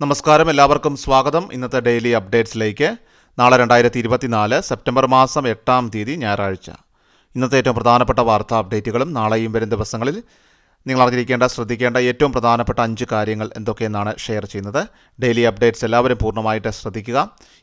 നമസ്കാരം. എല്ലാവർക്കും സ്വാഗതം. ഇന്നത്തെ ഡെയിലി അപ്ഡേറ്റ്സിലേക്ക്. നാളെ രണ്ടായിരത്തി ഇരുപത്തിനാല് സെപ്റ്റംബർ മാസം എട്ടാം തീയതി ഞായറാഴ്ച. ഇന്നത്തെ ഏറ്റവും പ്രധാനപ്പെട്ട വാർത്താ അപ്ഡേറ്റുകളും നാളെയും വരും ദിവസങ്ങളിൽ നിങ്ങൾ അറിഞ്ഞിരിക്കേണ്ട ശ്രദ്ധിക്കേണ്ട ഏറ്റവും പ്രധാനപ്പെട്ട അഞ്ച് കാര്യങ്ങൾ എന്തൊക്കെയെന്നാണ് ഷെയർ ചെയ്യുന്നത്. ഡെയിലി അപ്ഡേറ്റ്സ് എല്ലാവരും പൂർണമായിട്ട് ശ്രദ്ധിക്കുക.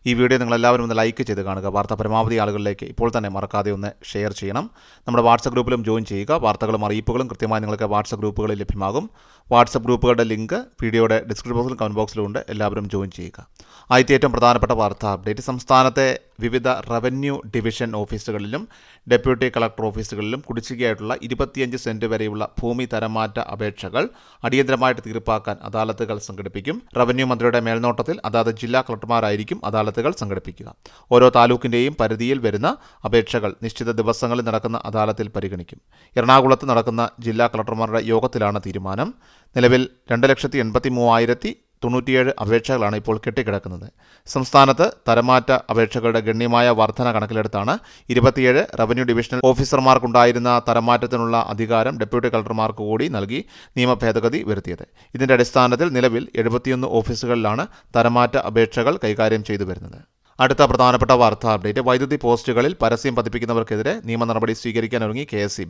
ഈ വീഡിയോ നിങ്ങൾ എല്ലാവരും ഒന്ന് ലൈക്ക് ചെയ്ത് കാണുക. വാർത്ത പരമാവധി ആളുകളിലേക്ക് ഇപ്പോൾ തന്നെ മറക്കാതെ ഒന്ന് ഷെയർ ചെയ്യണം. നമ്മുടെ വാട്സപ്പ് ഗ്രൂപ്പിലും ജോയിൻ ചെയ്യുക. വാർത്തകളും അറിയിപ്പുകളും കൃത്യമായി നിങ്ങൾക്ക് വാട്സപ്പ് ഗ്രൂപ്പുകളിൽ ലഭ്യമാകും. വാട്സപ്പ് ഗ്രൂപ്പുകളുടെ ലിങ്ക് വീഡിയോയുടെ ഡിസ്ക്രിപ്ഷൻ ബോക്സിലും കമന്റ് ബോക്സിലും ഉണ്ട്. എല്ലാവരും ജോയിൻ ചെയ്യുക. ആദ്യത്തെ ഏറ്റവും പ്രധാനപ്പെട്ട വാർത്താ അപ്ഡേറ്റ്. സംസ്ഥാനത്തെ വിവിധ റവന്യൂ ഡിവിഷൻ ഓഫീസുകളിലും ഡെപ്യൂട്ടി കളക്ടർ ഓഫീസുകളിലും കുടിശ്ശികയായിട്ടുള്ള ഇരുപത്തിയഞ്ച് സെന്റ് വരെയുള്ള ഭൂമി തരമാറ്റ അപേക്ഷകൾ അടിയന്തരമായിട്ട് തീർപ്പാക്കാൻ അദാലത്തുകൾ സംഘടിപ്പിക്കും. റവന്യൂ മന്ത്രിയുടെ മേൽനോട്ടത്തിൽ അതാത് ജില്ലാ കളക്ടർമാരായിരിക്കും അദാലത്തുകൾ സംഘടിപ്പിക്കുക. ഓരോ താലൂക്കിന്റെയും പരിധിയിൽ വരുന്ന അപേക്ഷകൾ നിശ്ചിത ദിവസങ്ങളിൽ നടക്കുന്ന അദാലത്തിൽ പരിഗണിക്കും. എറണാകുളത്ത് നടക്കുന്ന ജില്ലാ കളക്ടർമാരുടെ യോഗത്തിലാണ് തീരുമാനം. നിലവിൽ രണ്ട് ലക്ഷത്തി എൺപത്തി മൂവായിരത്തി തൊണ്ണൂറ്റിയേഴ് അപേക്ഷകളാണ് ഇപ്പോൾ കെട്ടിക്കിടക്കുന്നത്. സംസ്ഥാനത്ത് തരമാറ്റ അപേക്ഷകളുടെ ഗണ്യമായ വർധന കണക്കിലെടുത്താണ് ഇരുപത്തിയേഴ് റവന്യൂ ഡിവിഷണൽ ഓഫീസർമാർക്കുണ്ടായിരുന്ന തരമാറ്റത്തിനുള്ള അധികാരം ഡെപ്യൂട്ടി കളക്ടർമാർക്ക് കൂടി നൽകി നിയമ ഭേദഗതി വരുത്തിയത്. ഇതിന്റെ അടിസ്ഥാനത്തിൽ നിലവിൽ എഴുപത്തിയൊന്ന് ഓഫീസുകളിലാണ് തരമാറ്റ അപേക്ഷകൾ കൈകാര്യം ചെയ്തു വരുന്നത്. അടുത്ത പ്രധാനപ്പെട്ട വാർത്താ അപ്ഡേറ്റ്. വൈദ്യുതി പോസ്റ്റുകളിൽ പരസ്യം പതിപ്പിക്കുന്നവർക്കെതിരെ നിയമ നടപടി സ്വീകരിക്കാൻ ഒരുങ്ങി കെ എസ്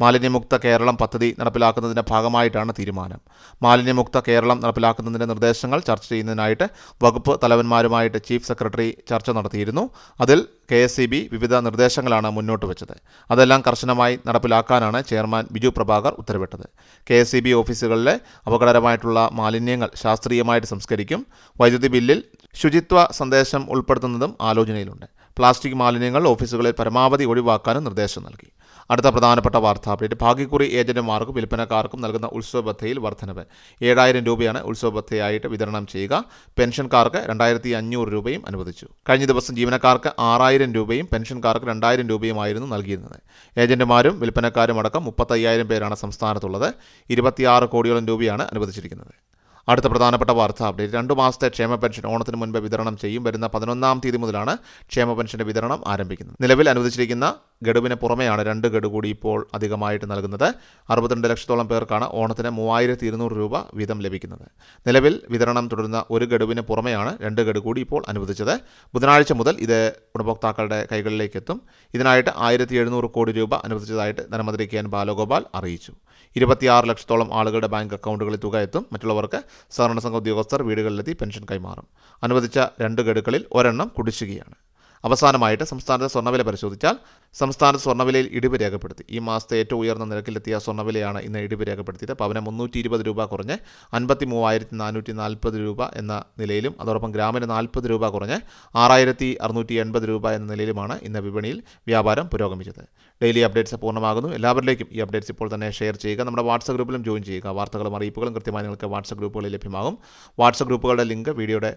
മാലിന്യമുക്ത കേരളം പദ്ധതി നടപ്പിലാക്കുന്നതിന്റെ ഭാഗമായിട്ടാണ് തീരുമാനം. മാലിന്യമുക്ത കേരളം നടപ്പിലാക്കുന്നതിന്റെ നിർദ്ദേശങ്ങൾ ചർച്ച ചെയ്യുന്നതിനായിട്ട് വകുപ്പ് തലവന്മാരുമായിട്ട് ചീഫ് സെക്രട്ടറി ചർച്ച നടത്തിയിരുന്നു. അതിൽ കെ എസ് സി ബി വിവിധ നിർദ്ദേശങ്ങളാണ് മുന്നോട്ട് വെച്ചത്. അതെല്ലാം കർശനമായി നടപ്പിലാക്കാനാണ് ചെയർമാൻ ബിജു പ്രഭാകർ ഉത്തരവിട്ടത്. കെ എസ് സി ബി ഓഫീസുകളിലെ അപകടകരമായിട്ടുള്ള മാലിന്യങ്ങൾ ശാസ്ത്രീയമായിട്ട് സംസ്കരിക്കും. വൈദ്യുതി ബില്ലിൽ ശുചിത്വ സന്ദേശം ഉൾപ്പെടുത്തുന്നതും ആലോചനയിലുണ്ട്. പ്ലാസ്റ്റിക് മാലിന്യങ്ങൾ ഓഫീസുകളിൽ പരമാവധി ഒഴിവാക്കാനും നിർദ്ദേശം നൽകി. അടുത്ത പ്രധാനപ്പെട്ട വാർത്താ അപ്ഡേറ്റ്. ഭാഗ്യക്കുറി ഏജന്റുമാർക്കും വിൽപ്പനക്കാർക്കും നൽകുന്ന ഉത്സവ ബത്തയിൽ വർധനവ്. ഏഴായിരം രൂപയാണ് ഉത്സവ ബത്തയായിട്ട് വിതരണം ചെയ്യുക. പെൻഷൻകാർക്ക് രണ്ടായിരത്തി അഞ്ഞൂറ് രൂപയും അനുവദിച്ചു. കഴിഞ്ഞ ദിവസം ജീവനക്കാർക്ക് ആറായിരം രൂപയും പെൻഷൻകാർക്ക് രണ്ടായിരം രൂപയുമായിരുന്നു നൽകിയിരുന്നത്. ഏജന്റുമാരും വിൽപ്പനക്കാരും അടക്കം മുപ്പത്തയ്യായിരം പേരാണ് സംസ്ഥാനത്തുള്ളത്. ഇരുപത്തിയാറ് കോടിയോളം രൂപയാണ് അനുവദിച്ചിരിക്കുന്നത്. അടുത്ത പ്രധാനപ്പെട്ട വാർത്ത അപ്ഡേറ്റ് രണ്ട് മാസത്തെ ക്ഷേമ പെൻഷൻ ഓണത്തിന് മുൻപ് വിതരണം ചെയ്യും. വരുന്ന പതിനൊന്നാം തീയതി മുതലാണ് ക്ഷേമ പെൻഷന്റെ വിതരണം ആരംഭിക്കുന്നത്. നിലവിൽ അനുവദിച്ചിരിക്കുന്ന ഗഡുവിന് പുറമെയാണ് രണ്ട് ഗഡു കൂടി ഇപ്പോൾ അധികമായിട്ട് നൽകുന്നത്. അറുപത്തിരണ്ട് ലക്ഷത്തോളം പേർക്കാണ് ഓണത്തിന് മൂവായിരത്തി ഇരുന്നൂറ് രൂപ വീതം ലഭിക്കുന്നത്. നിലവിൽ വിതരണം തുടരുന്ന ഒരു ഗഡുവിന് പുറമെയാണ് രണ്ട് ഗഡു കൂടി ഇപ്പോൾ അനുവദിച്ചത്. ബുധനാഴ്ച മുതൽ ഇത് ഗുണഭോക്താക്കളുടെ കൈകളിലേക്ക് എത്തും ഇതിനായിട്ട് ആയിരത്തി എഴുന്നൂറ് കോടി രൂപ അനുവദിച്ചതായിട്ട് ധനമന്ത്രി കെ എൻ ബാലഗോപാൽ അറിയിച്ചു. ഇരുപത്തിയാറ് ലക്ഷത്തോളം ആളുകളുടെ ബാങ്ക് അക്കൗണ്ടുകളിൽ തുക എത്തും. മറ്റുള്ളവർക്ക് സഹകരണ സംഘ ഉദ്യോഗസ്ഥർ വീടുകളിലെത്തി പെൻഷൻ കൈമാറും. അനുവദിച്ച രണ്ട് ഗഡുക്കളിൽ ഒരെണ്ണം കുടിശ്ശികയാണ്. അവസാനമായിട്ട് സംസ്ഥാനത്തെ സ്വർണവില പരിശോധിച്ചാൽ സംസ്ഥാനത്ത് സ്വർണവിലയിൽ ഇടിവ് രേഖപ്പെടുത്തി. ഈ മാസത്തെ ഏറ്റവും ഉയർന്ന നിരക്കിലെത്തിയ സ്വർണവിലയാണ് ഇന്ന് ഇടിവ് രേഖപ്പെടുത്തിയത്. പവന് മുന്നൂറ്റി ഇരുപത് രൂപ കുറഞ്ഞ് അൻപത്തി മൂവായിരത്തി നാനൂറ്റി നാൽപ്പത് രൂപ എന്ന നിലയിലും അതോടൊപ്പം ഗ്രാമിന് നാൽപ്പത് രൂപ കുറഞ്ഞ് ആറായിരത്തി അറുന്നൂറ്റി എൺപത് രൂപ എന്ന നിലയിലുമാണ് ഇന്ന് വിപണിയിൽ വ്യാപാരം പുരോഗമിച്ചത്. ഡെയിലി അപ്ഡേറ്റ്സ് പൂർണമാകുന്നു. എല്ലാവരിലേക്കും ഈ അപ്ഡേറ്റ്സ് ഇപ്പോൾ തന്നെ ഷെയർ ചെയ്യുക. നമ്മുടെ വാട്സപ്പ് ഗ്രൂപ്പിലും ജോയിൻ ചെയ്യുക. വാർത്തകളും അറിയിപ്പുകളും കൃത്യമായി നിങ്ങൾക്ക് വാട്സപ്പ് ഗ്രൂപ്പുകളിൽ ലഭ്യമാകും. വാട്സപ്പ് ഗ്രൂപ്പുകളുടെ ലിങ്ക് വീഡിയോയുടെ